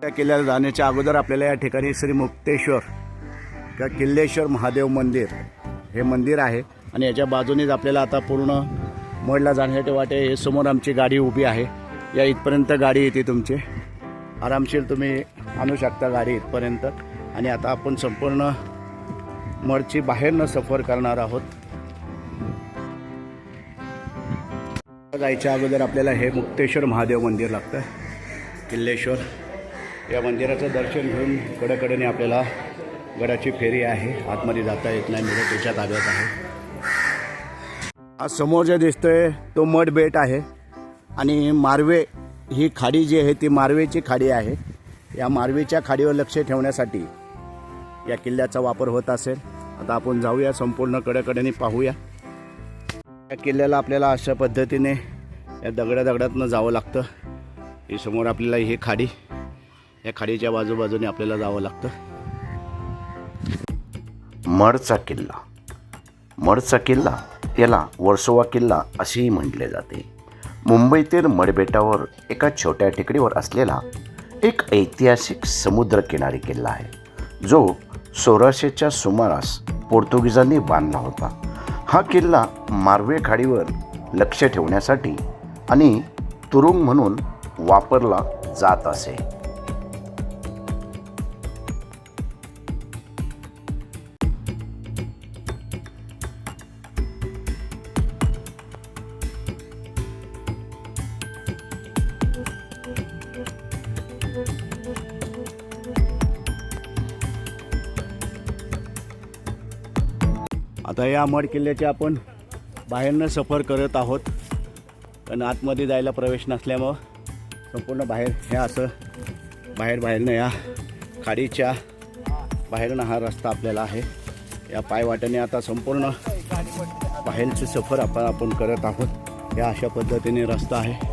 त्या किल्ल्याला जाण्याच्या अगोदर आपल्याला या ठिकाणी श्री मुक्तेश्वर किंवा किल्लेश्वर महादेव मंदिर हे मंदिर आहे. आणि याच्या बाजूनेच आपल्याला आता पूर्ण मडला जाण्यासाठी वाटे हे समोर आमची गाडी उभी आहे. या इथपर्यंत गाडी येते तुमची. आरामशीर तुम्ही आणू शकता गाडी इथपर्यंत. आणि आता आपण संपूर्ण मडची बाहेरनं सफर करणार आहोत. जायच्या अगोदर आपल्याला हे मुक्तेश्वर महादेव मंदिर लागतं. किल्लेश्वर. या मंदिराचं दर्शन घेऊन कडेकडेने आपल्याला गडाची फेरी आहे. आतमध्ये जाता येत नाही म्हणजे त्याच्या ताब्यात आहे. आज समोर जे दिसतोय तो मड बेट आहे. आणि मारवे ही खाडी जी आहे ती मारवेची खाडी आहे. या मारवेच्या खाडीवर लक्ष ठेवण्यासाठी या किल्ल्याचा वापर होत असेल. आता आपण जाऊया संपूर्ण कडेकडेने पाहूया. या किल्ल्याला आपल्याला अशा पद्धतीने या दगड्या दगडातनं जावं लागतं. ही समोर आपल्याला ही खाडी या खाडीच्या बाजूबाजूने आपल्याला जावं लागतं. मडचा किल्ला. मडचा किल्ला याला वर्सोवा किल्ला असेही म्हटले जाते. मुंबईतील मडबेटावर एका छोट्या टेकडीवर असलेला एक ऐतिहासिक समुद्रकिनारी किल्ला आहे. जो सोळाशेच्या सुमारास पोर्तुगीजांनी बांधला होता. हा किल्ला मार्वे खाडीवर लक्ष ठेवण्यासाठी आणि तुरुंग म्हणून वापरला जात असे. आता या मड किल्ल्याची आपण बाहेरनं सफर करत आहोत. पण आतमध्ये जायला प्रवेश नसल्यामुळं संपूर्ण बाहेर हे असं बाहेर बाहेरनं या खाडीच्या बाहेरनं हा रस्ता आपल्याला आहे. या पायवाट्याने आता संपूर्ण बाहेरचं सफर आपण आपण करत आहोत. या अशा पद्धतीने रस्ता आहे.